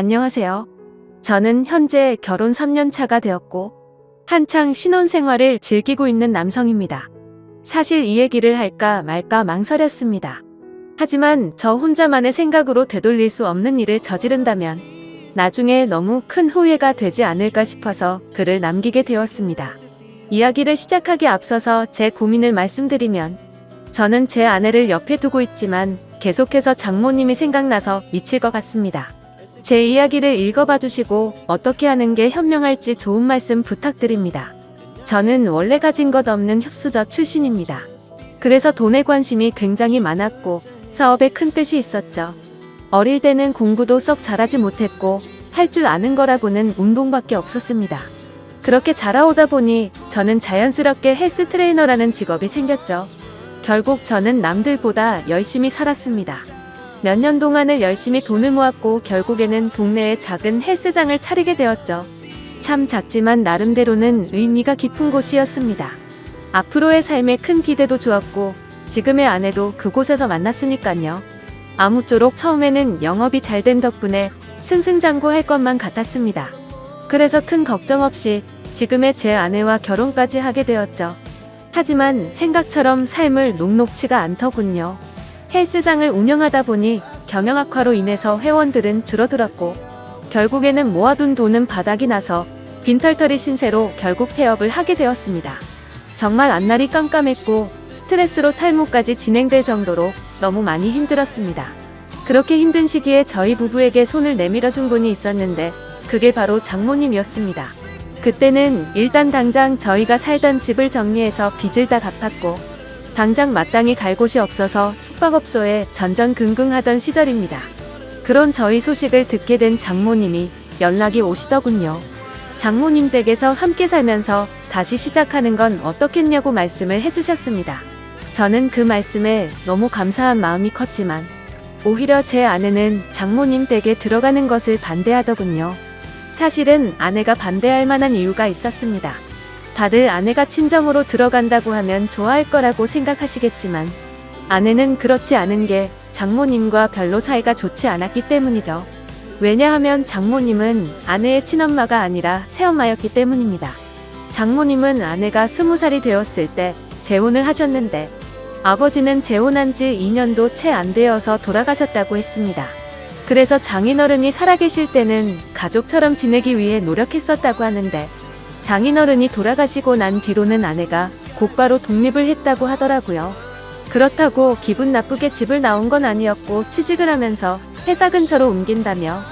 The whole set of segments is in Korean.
안녕하세요. 저는 현재 결혼 3년 차가 되었고 한창 신혼생활을 즐기고 있는 남성입니다. 사실 이 얘기를 할까 말까 망설였습니다. 하지만 저 혼자만의 생각으로 되돌릴 수 없는 일을 저지른다면 나중에 너무 큰 후회가 되지 않을까 싶어서 글을 남기게 되었습니다. 이야기를 시작하기 앞서서 제 고민을 말씀드리면 저는 제 아내를 옆에 두고 있지만 계속해서 장모님이 생각나서 미칠 것 같습니다. 제 이야기를 읽어봐 주시고 어떻게 하는 게 현명할지 좋은 말씀 부탁드립니다. 저는 원래 가진 것 없는 흑수저 출신입니다. 그래서 돈에 관심이 굉장히 많았고 사업에 큰 뜻이 있었죠. 어릴 때는 공부도 썩 잘하지 못했고 할 줄 아는 거라고는 운동밖에 없었습니다. 그렇게 자라오다 보니 저는 자연스럽게 헬스 트레이너라는 직업이 생겼죠. 결국 저는 남들보다 열심히 살았습니다. 몇 년 동안을 열심히 돈을 모았고 결국에는 동네에 작은 헬스장을 차리게 되었죠. 참 작지만 나름대로는 의미가 깊은 곳이었습니다. 앞으로의 삶에 큰 기대도 주었고 지금의 아내도 그곳에서 만났으니까요. 아무쪼록 처음에는 영업이 잘 된 덕분에 승승장구할 것만 같았습니다. 그래서 큰 걱정 없이 지금의 제 아내와 결혼까지 하게 되었죠. 하지만 생각처럼 삶을 녹록치가 않더군요. 헬스장을 운영하다 보니 경영 악화로 인해서 회원들은 줄어들었고 결국에는 모아둔 돈은 바닥이 나서 빈털터리 신세로 결국 폐업을 하게 되었습니다. 정말 앞날이 깜깜했고 스트레스로 탈모까지 진행될 정도로 너무 많이 힘들었습니다. 그렇게 힘든 시기에 저희 부부에게 손을 내밀어 준 분이 있었는데 그게 바로 장모님이었습니다. 그때는 일단 당장 저희가 살던 집을 정리해서 빚을 다 갚았고 당장 마땅히 갈 곳이 없어서 숙박업소에 전전긍긍하던 시절입니다. 그런 저희 소식을 듣게 된 장모님이 연락이 오시더군요. 장모님 댁에서 함께 살면서 다시 시작하는 건 어떻겠냐고 말씀을 해주셨습니다. 저는 그 말씀에 너무 감사한 마음이 컸지만 오히려 제 아내는 장모님 댁에 들어가는 것을 반대하더군요. 사실은 아내가 반대할 만한 이유가 있었습니다. 다들 아내가 친정으로 들어간다고 하면 좋아할 거라고 생각하시겠지만 아내는 그렇지 않은 게 장모님과 별로 사이가 좋지 않았기 때문이죠. 왜냐하면 장모님은 아내의 친엄마가 아니라 새엄마였기 때문입니다. 장모님은 아내가 스무 살이 되었을 때 재혼을 하셨는데 아버지는 재혼한 지 2년도 채 안 되어서 돌아가셨다고 했습니다. 그래서 장인어른이 살아계실 때는 가족처럼 지내기 위해 노력했었다고 하는데 장인어른이 돌아가시고 난 뒤로는 아내가 곧바로 독립을 했다고 하더라고요. 그렇다고 기분 나쁘게 집을 나온 건 아니었고 취직을 하면서 회사 근처로 옮긴다며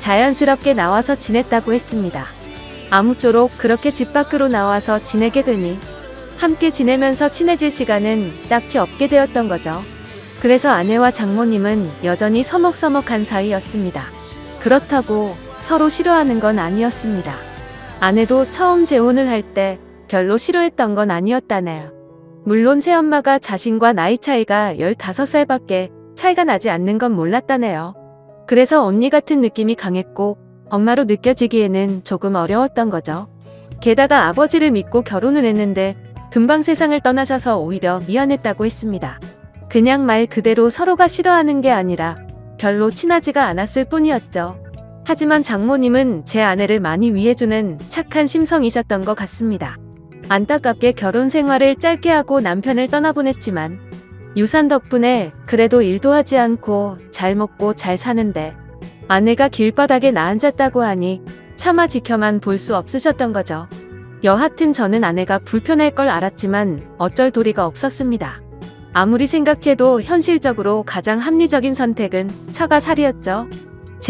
자연스럽게 나와서 지냈다고 했습니다. 아무쪼록 그렇게 집 밖으로 나와서 지내게 되니 함께 지내면서 친해질 시간은 딱히 없게 되었던 거죠. 그래서 아내와 장모님은 여전히 서먹서먹한 사이였습니다. 그렇다고 서로 싫어하는 건 아니었습니다. 아내도 처음 재혼을 할 때 별로 싫어했던 건 아니었다네요. 물론 새엄마가 자신과 나이 차이가 15살밖에 차이가 나지 않는 건 몰랐다네요. 그래서 언니 같은 느낌이 강했고 엄마로 느껴지기에는 조금 어려웠던 거죠. 게다가 아버지를 믿고 결혼을 했는데 금방 세상을 떠나셔서 오히려 미안했다고 했습니다. 그냥 말 그대로 서로가 싫어하는 게 아니라 별로 친하지가 않았을 뿐이었죠. 하지만 장모님은 제 아내를 많이 위해주는 착한 심성이셨던 것 같습니다. 안타깝게 결혼 생활을 짧게 하고 남편을 떠나보냈지만 유산 덕분에 그래도 일도 하지 않고 잘 먹고 잘 사는데 아내가 길바닥에 나앉았다고 하니 차마 지켜만 볼 수 없으셨던 거죠. 여하튼 저는 아내가 불편할 걸 알았지만 어쩔 도리가 없었습니다. 아무리 생각해도 현실적으로 가장 합리적인 선택은 처가 살이었죠.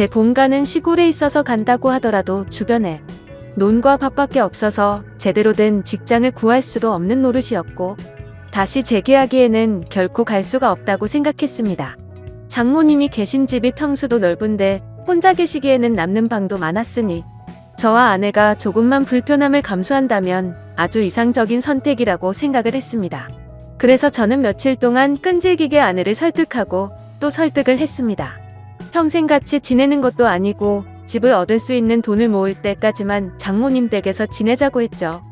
제 본가는 시골에 있어서 간다고 하더라도 주변에 논과 밭밖에 없어서 제대로 된 직장을 구할 수도 없는 노릇이었고 다시 재계하기에는 결코 갈 수가 없다고 생각했습니다. 장모님이 계신 집이 평수도 넓은데 혼자 계시기에는 남는 방도 많았으니 저와 아내가 조금만 불편함을 감수한다면 아주 이상적인 선택이라고 생각을 했습니다. 그래서 저는 며칠 동안 끈질기게 아내를 설득하고 또 설득을 했습니다. 평생 같이 지내는 것도 아니고 집을 얻을 수 있는 돈을 모을 때까지만 장모님 댁에서 지내자고 했죠.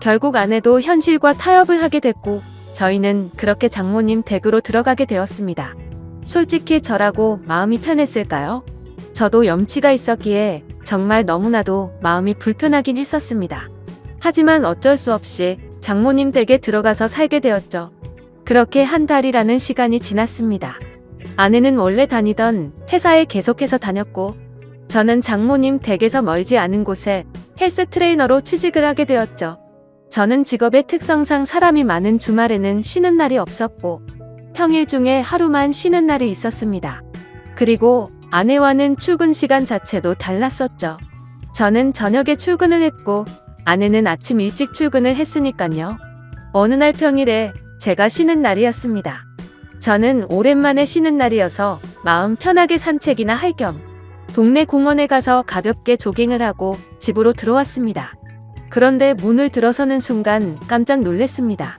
결국 아내도 현실과 타협을 하게 됐고 저희는 그렇게 장모님 댁으로 들어가게 되었습니다. 솔직히 저라고 마음이 편했을까요? 저도 염치가 있었기에 정말 너무나도 마음이 불편하긴 했었습니다. 하지만 어쩔 수 없이 장모님 댁에 들어가서 살게 되었죠. 그렇게 한 달이라는 시간이 지났습니다. 아내는 원래 다니던 회사에 계속해서 다녔고, 저는 장모님 댁에서 멀지 않은 곳에 헬스 트레이너로 취직을 하게 되었죠. 저는 직업의 특성상 사람이 많은 주말에는 쉬는 날이 없었고, 평일 중에 하루만 쉬는 날이 있었습니다. 그리고 아내와는 출근 시간 자체도 달랐었죠. 저는 저녁에 출근을 했고, 아내는 아침 일찍 출근을 했으니까요. 어느 날 평일에 제가 쉬는 날이었습니다. 저는 오랜만에 쉬는 날이어서 마음 편하게 산책이나 할 겸 동네 공원에 가서 가볍게 조깅을 하고 집으로 들어왔습니다. 그런데 문을 들어서는 순간 깜짝 놀랐습니다.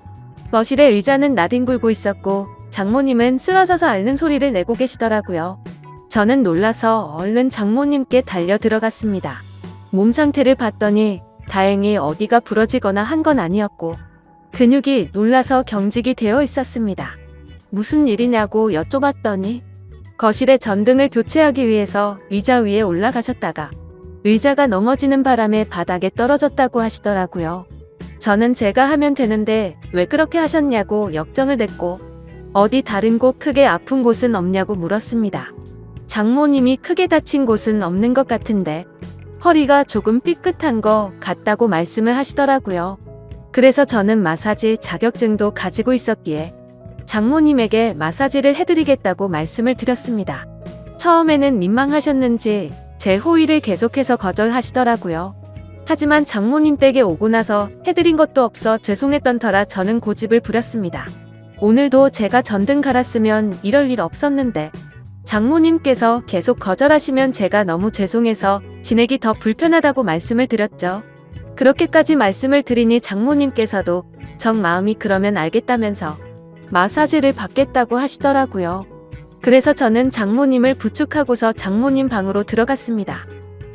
거실에 의자는 나뒹굴고 있었고 장모님은 쓰러져서 앓는 소리를 내고 계시더라고요. 저는 놀라서 얼른 장모님께 달려 들어갔습니다. 몸 상태를 봤더니 다행히 어디가 부러지거나 한 건 아니었고 근육이 놀라서 경직이 되어 있었습니다. 무슨 일이냐고 여쭤봤더니 거실에 전등을 교체하기 위해서 의자 위에 올라가셨다가 의자가 넘어지는 바람에 바닥에 떨어졌다고 하시더라고요. 저는 제가 하면 되는데 왜 그렇게 하셨냐고 역정을 냈고 어디 다른 곳 크게 아픈 곳은 없냐고 물었습니다. 장모님이 크게 다친 곳은 없는 것 같은데 허리가 조금 삐끗한 거 같다고 말씀을 하시더라고요. 그래서 저는 마사지 자격증도 가지고 있었기에 장모님에게 마사지를 해드리겠다고 말씀을 드렸습니다. 처음에는 민망하셨는지 제 호의를 계속해서 거절하시더라고요. 하지만 장모님 댁에 오고 나서 해드린 것도 없어 죄송했던 터라 저는 고집을 부렸습니다. 오늘도 제가 전등 갈았으면 이럴 일 없었는데 장모님께서 계속 거절하시면 제가 너무 죄송해서 지내기 더 불편하다고 말씀을 드렸죠. 그렇게까지 말씀을 드리니 장모님께서도 정 마음이 그러면 알겠다면서 마사지를 받겠다고 하시더라고요. 그래서 저는 장모님을 부축하고서 장모님 방으로 들어갔습니다.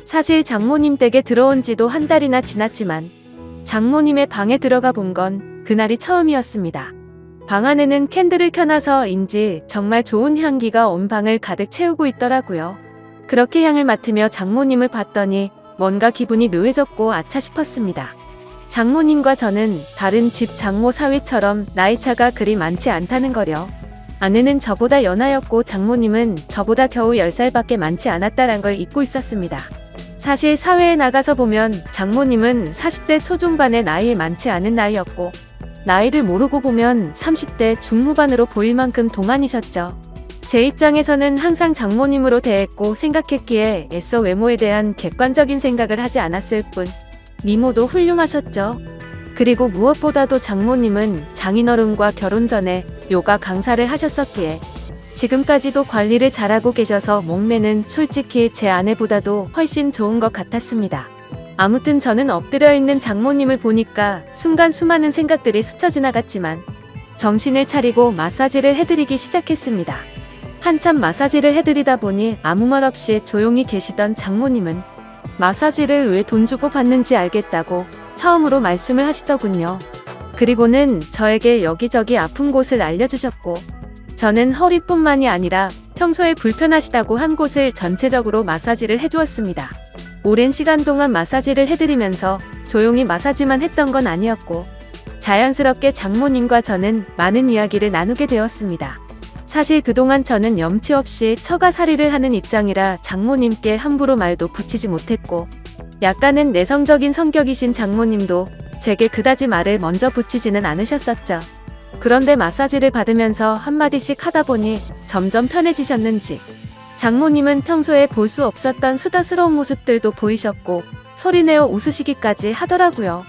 사실 장모님 댁에 들어온 지도 한 달이나 지났지만 장모님의 방에 들어가 본 건 그날이 처음이었습니다. 방 안에는 캔들을 켜놔서인지 정말 좋은 향기가 온 방을 가득 채우고 있더라고요. 그렇게 향을 맡으며 장모님을 봤더니 뭔가 기분이 묘해졌고 아차 싶었습니다. 장모님과 저는 다른 집 장모 사위처럼 나이차가 그리 많지 않다는 거려. 아내는 저보다 연하였고 장모님은 저보다 겨우 10살밖에 많지 않았다란 걸 잊고 있었습니다. 사실 사회에 나가서 보면 장모님은 40대 초중반의 나이에 많지 않은 나이였고 나이를 모르고 보면 30대 중후반으로 보일 만큼 동안이셨죠. 제 입장에서는 항상 장모님으로 대했고 생각했기에 애써 외모에 대한 객관적인 생각을 하지 않았을 뿐 미모도 훌륭하셨죠. 그리고 무엇보다도 장모님은 장인어른과 결혼 전에 요가 강사를 하셨었기에 지금까지도 관리를 잘하고 계셔서 몸매는 솔직히 제 아내보다도 훨씬 좋은 것 같았습니다. 아무튼 저는 엎드려 있는 장모님을 보니까 순간 수많은 생각들이 스쳐 지나갔지만 정신을 차리고 마사지를 해드리기 시작했습니다. 한참 마사지를 해드리다 보니 아무 말 없이 조용히 계시던 장모님은 마사지를 왜 돈 주고 받는지 알겠다고 처음으로 말씀을 하시더군요. 그리고는 저에게 여기저기 아픈 곳을 알려주셨고, 저는 허리뿐만이 아니라 평소에 불편하시다고 한 곳을 전체적으로 마사지를 해주었습니다. 오랜 시간 동안 마사지를 해드리면서 조용히 마사지만 했던 건 아니었고, 자연스럽게 장모님과 저는 많은 이야기를 나누게 되었습니다. 사실 그동안 저는 염치 없이 처가살이를 하는 입장이라 장모님께 함부로 말도 붙이지 못했고, 약간은 내성적인 성격이신 장모님도 제게 그다지 말을 먼저 붙이지는 않으셨었죠. 그런데 마사지를 받으면서 한마디씩 하다 보니 점점 편해지셨는지 장모님은 평소에 볼 수 없었던 수다스러운 모습들도 보이셨고 소리내어 웃으시기까지 하더라고요.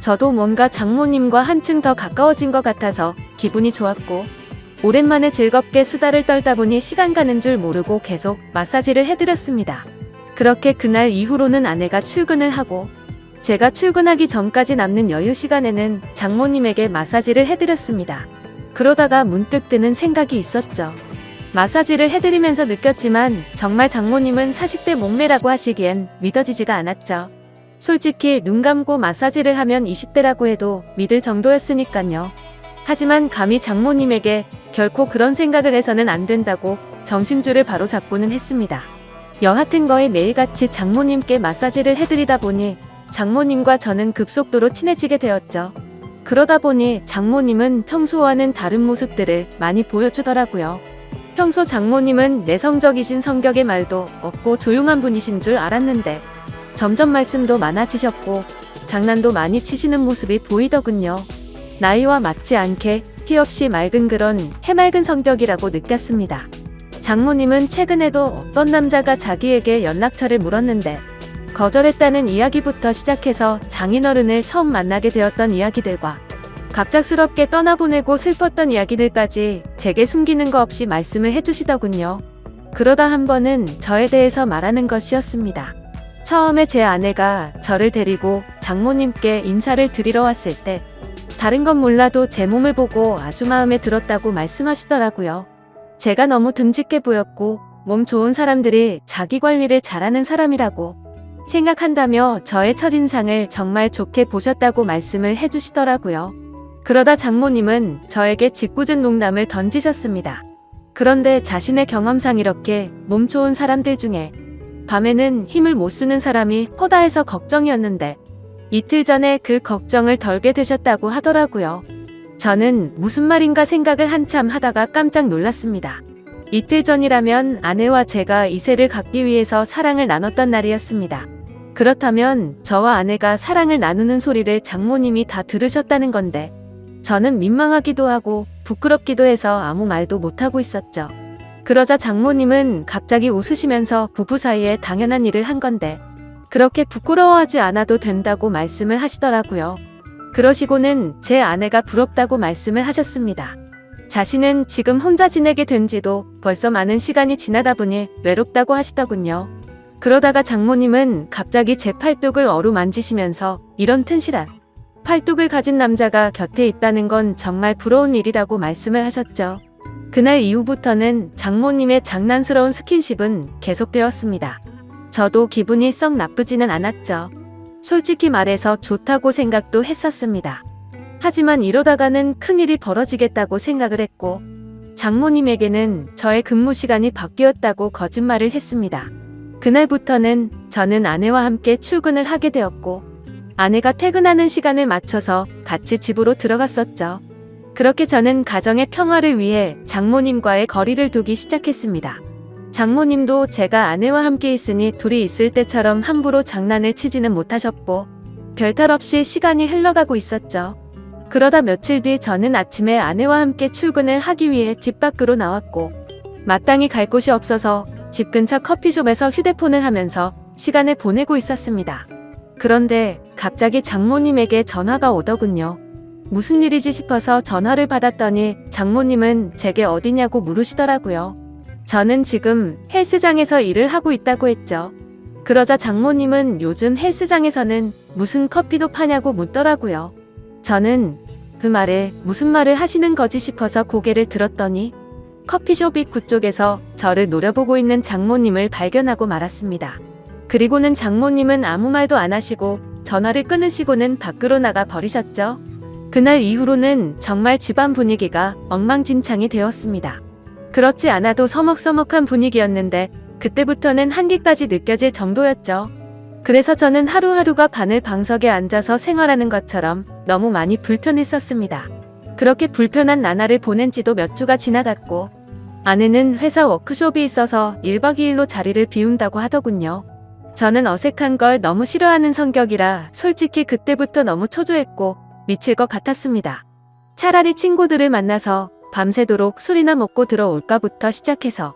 저도 뭔가 장모님과 한층 더 가까워진 것 같아서 기분이 좋았고 오랜만에 즐겁게 수다를 떨다 보니 시간 가는 줄 모르고 계속 마사지를 해드렸습니다. 그렇게 그날 이후로는 아내가 출근을 하고 제가 출근하기 전까지 남는 여유 시간에는 장모님에게 마사지를 해드렸습니다. 그러다가 문득 드는 생각이 있었죠. 마사지를 해드리면서 느꼈지만 정말 장모님은 40대 몸매라고 하시기엔 믿어지지가 않았죠. 솔직히 눈 감고 마사지를 하면 20대라고 해도 믿을 정도였으니까요. 하지만 감히 장모님에게 결코 그런 생각을 해서는 안 된다고 정신줄을 바로 잡고는 했습니다. 여하튼 거의 매일같이 장모님께 마사지를 해드리다 보니 장모님과 저는 급속도로 친해지게 되었죠. 그러다 보니 장모님은 평소와는 다른 모습들을 많이 보여주더라고요. 평소 장모님은 내성적이신 성격의 말도 없고 조용한 분이신 줄 알았는데 점점 말씀도 많아지셨고 장난도 많이 치시는 모습이 보이더군요. 나이와 맞지 않게 티 없이 맑은 그런 해맑은 성격이라고 느꼈습니다. 장모님은 최근에도 어떤 남자가 자기에게 연락처를 물었는데 거절했다는 이야기부터 시작해서 장인어른을 처음 만나게 되었던 이야기들과 갑작스럽게 떠나보내고 슬펐던 이야기들까지 제게 숨기는 거 없이 말씀을 해주시더군요. 그러다 한 번은 저에 대해서 말하는 것이었습니다. 처음에 제 아내가 저를 데리고 장모님께 인사를 드리러 왔을 때 다른 건 몰라도 제 몸을 보고 아주 마음에 들었다고 말씀하시더라고요. 제가 너무 듬직해 보였고 몸 좋은 사람들이 자기 관리를 잘하는 사람이라고 생각한다며 저의 첫인상을 정말 좋게 보셨다고 말씀을 해주시더라고요. 그러다 장모님은 저에게 짓궂은 농담을 던지셨습니다. 그런데 자신의 경험상 이렇게 몸 좋은 사람들 중에 밤에는 힘을 못 쓰는 사람이 허다해서 걱정이었는데 이틀 전에 그 걱정을 덜게 되셨다고 하더라고요. 저는 무슨 말인가 생각을 한참 하다가 깜짝 놀랐습니다. 이틀 전이라면 아내와 제가 이세를 갖기 위해서 사랑을 나눴던 날이었습니다. 그렇다면 저와 아내가 사랑을 나누는 소리를 장모님이 다 들으셨다는 건데 저는 민망하기도 하고 부끄럽기도 해서 아무 말도 못하고 있었죠. 그러자 장모님은 갑자기 웃으시면서 부부 사이에 당연한 일을 한 건데 그렇게 부끄러워하지 않아도 된다고 말씀을 하시더라고요. 그러시고는 제 아내가 부럽다고 말씀을 하셨습니다. 자신은 지금 혼자 지내게 된 지도 벌써 많은 시간이 지나다 보니 외롭다고 하시더군요. 그러다가 장모님은 갑자기 제 팔뚝을 어루만지시면서 이런 튼실한 팔뚝을 가진 남자가 곁에 있다는 건 정말 부러운 일이라고 말씀을 하셨죠. 그날 이후부터는 장모님의 장난스러운 스킨십은 계속되었습니다. 저도 기분이 썩 나쁘지는 않았죠. 솔직히 말해서 좋다고 생각도 했었습니다. 하지만 이러다가는 큰일이 벌어지겠다고 생각을 했고, 장모님에게는 저의 근무 시간이 바뀌었다고 거짓말을 했습니다. 그날부터는 저는 아내와 함께 출근을 하게 되었고, 아내가 퇴근하는 시간을 맞춰서 같이 집으로 들어갔었죠. 그렇게 저는 가정의 평화를 위해 장모님과의 거리를 두기 시작했습니다. 장모님도 제가 아내와 함께 있으니 둘이 있을 때처럼 함부로 장난을 치지는 못하셨고, 별탈 없이 시간이 흘러가고 있었죠. 그러다 며칠 뒤 저는 아침에 아내와 함께 출근을 하기 위해 집 밖으로 나왔고, 마땅히 갈 곳이 없어서 집 근처 커피숍에서 휴대폰을 하면서 시간을 보내고 있었습니다. 그런데 갑자기 장모님에게 전화가 오더군요. 무슨 일이지 싶어서 전화를 받았더니 장모님은 제게 어디냐고 물으시더라고요. 저는 지금 헬스장에서 일을 하고 있다고 했죠. 그러자 장모님은 요즘 헬스장에서는 무슨 커피도 파냐고 묻더라고요. 저는 그 말에 무슨 말을 하시는 거지 싶어서 고개를 들었더니 커피숍 입구 쪽에서 저를 노려보고 있는 장모님을 발견하고 말았습니다. 그리고는 장모님은 아무 말도 안 하시고 전화를 끊으시고는 밖으로 나가 버리셨죠. 그날 이후로는 정말 집안 분위기가 엉망진창이 되었습니다. 그렇지 않아도 서먹서먹한 분위기였는데 그때부터는 한기까지 느껴질 정도였죠. 그래서 저는 하루하루가 바늘 방석에 앉아서 생활하는 것처럼 너무 많이 불편했었습니다. 그렇게 불편한 나날을 보낸 지도 몇 주가 지나갔고 아내는 회사 워크숍이 있어서 1박 2일로 자리를 비운다고 하더군요. 저는 어색한 걸 너무 싫어하는 성격이라 솔직히 그때부터 너무 초조했고 미칠 것 같았습니다. 차라리 친구들을 만나서 밤새도록 술이나 먹고 들어올까부터 시작해서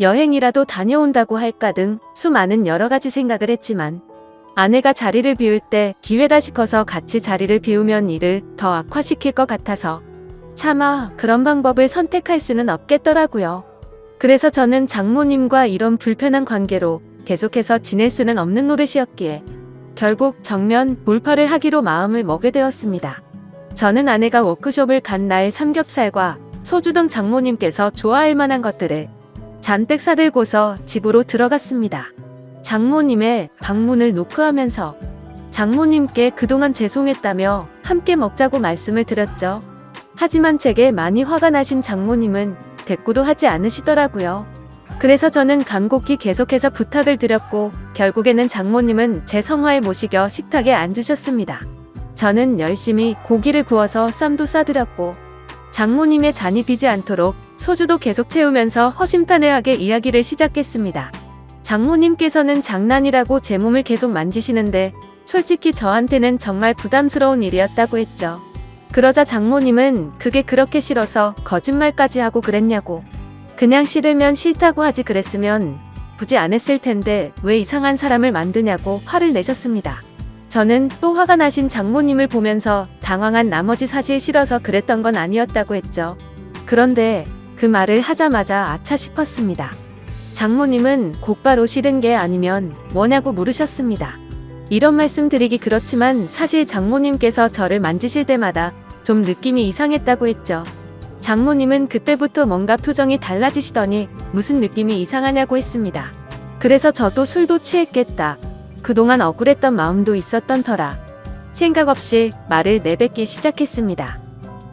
여행이라도 다녀온다고 할까 등 수많은 여러 가지 생각을 했지만 아내가 자리를 비울 때 기회다 싶어서 같이 자리를 비우면 일을 더 악화시킬 것 같아서 차마 그런 방법을 선택할 수는 없겠더라고요. 그래서 저는 장모님과 이런 불편한 관계로 계속해서 지낼 수는 없는 노릇이었기에 결국 정면 돌파를 하기로 마음을 먹게 되었습니다. 저는 아내가 워크숍을 간 날 삼겹살과 소주 등 장모님께서 좋아할 만한 것들을 잔뜩 사들고서 집으로 들어갔습니다. 장모님의 방문을 노크하면서 장모님께 그동안 죄송했다며 함께 먹자고 말씀을 드렸죠. 하지만 제게 많이 화가 나신 장모님은 대꾸도 하지 않으시더라고요. 그래서 저는 간곡히 계속해서 부탁을 드렸고 결국에는 장모님은 제 성화에 모시겨 식탁에 앉으셨습니다. 저는 열심히 고기를 구워서 쌈도 싸드렸고 장모님의 잔이 비지 않도록 소주도 계속 채우면서 허심탄회하게 이야기를 시작했습니다. 장모님께서는 장난이라고 제 몸을 계속 만지시는데 솔직히 저한테는 정말 부담스러운 일이었다고 했죠. 그러자 장모님은 그게 그렇게 싫어서 거짓말까지 하고 그랬냐고. 그냥 싫으면 싫다고 하지 그랬으면 굳이 안 했을 텐데 왜 이상한 사람을 만드냐고 화를 내셨습니다. 저는 또 화가 나신 장모님을 보면서 당황한 나머지 사실 싫어서 그랬던 건 아니었다고 했죠. 그런데 그 말을 하자마자 아차 싶었습니다. 장모님은 곧바로 싫은 게 아니면 뭐냐고 물으셨습니다. 이런 말씀 드리기 그렇지만 사실 장모님께서 저를 만지실 때마다 좀 느낌이 이상했다고 했죠. 장모님은 그때부터 뭔가 표정이 달라지시더니 무슨 느낌이 이상하냐고 했습니다. 그래서 저도 술도 취했겠다. 그동안 억울했던 마음도 있었던 터라 생각 없이 말을 내뱉기 시작했습니다.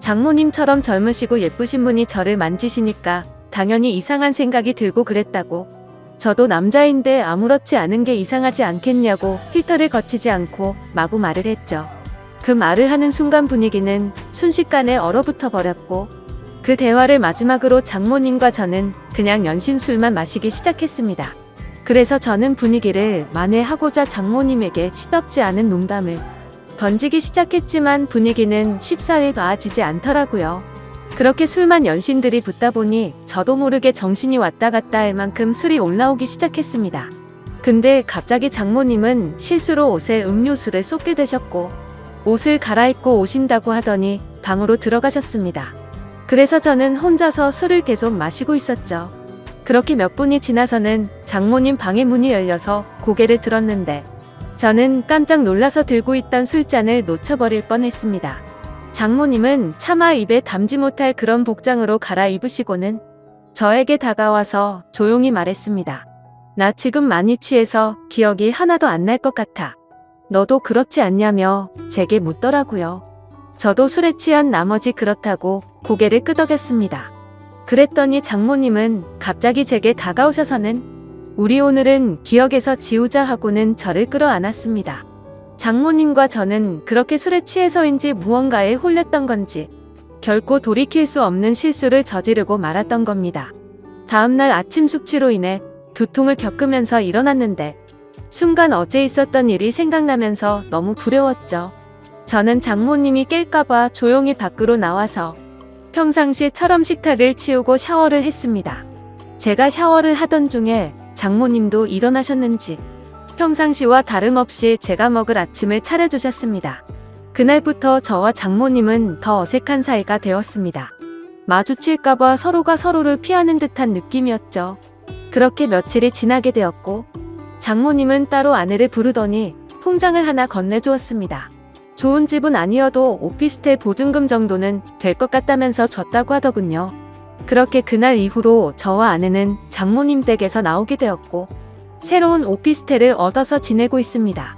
장모님처럼 젊으시고 예쁘신 분이 저를 만지시니까 당연히 이상한 생각이 들고 그랬다고. 저도 남자인데 아무렇지 않은 게 이상하지 않겠냐고 필터를 거치지 않고 마구 말을 했죠. 그 말을 하는 순간 분위기는 순식간에 얼어붙어 버렸고 그 대화를 마지막으로 장모님과 저는 그냥 연신술만 마시기 시작했습니다. 그래서 저는 분위기를 만회하고자 장모님에게 시덥지 않은 농담을 던지기 시작했지만 분위기는 쉽사리 나아지지 않더라고요. 그렇게 술만 연신들이 붙다 보니 저도 모르게 정신이 왔다 갔다 할 만큼 술이 올라오기 시작했습니다. 근데 갑자기 장모님은 실수로 옷에 음료수를 쏟게 되셨고 옷을 갈아입고 오신다고 하더니 방으로 들어가셨습니다. 그래서 저는 혼자서 술을 계속 마시고 있었죠. 그렇게 몇 분이 지나서는 장모님 방의 문이 열려서 고개를 들었는데 저는 깜짝 놀라서 들고 있던 술잔을 놓쳐버릴 뻔했습니다. 장모님은 차마 입에 담지 못할 그런 복장으로 갈아입으시고는 저에게 다가와서 조용히 말했습니다. 나 지금 많이 취해서 기억이 하나도 안 날 것 같아. 너도 그렇지 않냐며 제게 묻더라고요. 저도 술에 취한 나머지 그렇다고 고개를 끄덕였습니다. 그랬더니 장모님은 갑자기 제게 다가오셔서는 우리 오늘은 기억에서 지우자 하고는 저를 끌어안았습니다. 장모님과 저는 그렇게 술에 취해서인지 무언가에 홀렸던 건지 결코 돌이킬 수 없는 실수를 저지르고 말았던 겁니다. 다음날 아침 숙취로 인해 두통을 겪으면서 일어났는데 순간 어제 있었던 일이 생각나면서 너무 두려웠죠. 저는 장모님이 깰까봐 조용히 밖으로 나와서 평상시처럼 식탁을 치우고 샤워를 했습니다. 제가 샤워를 하던 중에 장모님도 일어나셨는지 평상시와 다름없이 제가 먹을 아침을 차려주셨습니다. 그날부터 저와 장모님은 더 어색한 사이가 되었습니다. 마주칠까봐 서로가 서로를 피하는 듯한 느낌이었죠. 그렇게 며칠이 지나게 되었고, 장모님은 따로 아내를 부르더니 통장을 하나 건네주었습니다. 좋은 집은 아니어도 오피스텔 보증금 정도는 될 것 같다면서 줬다고 하더군요. 그렇게 그날 이후로 저와 아내는 장모님 댁에서 나오게 되었고, 새로운 오피스텔을 얻어서 지내고 있습니다.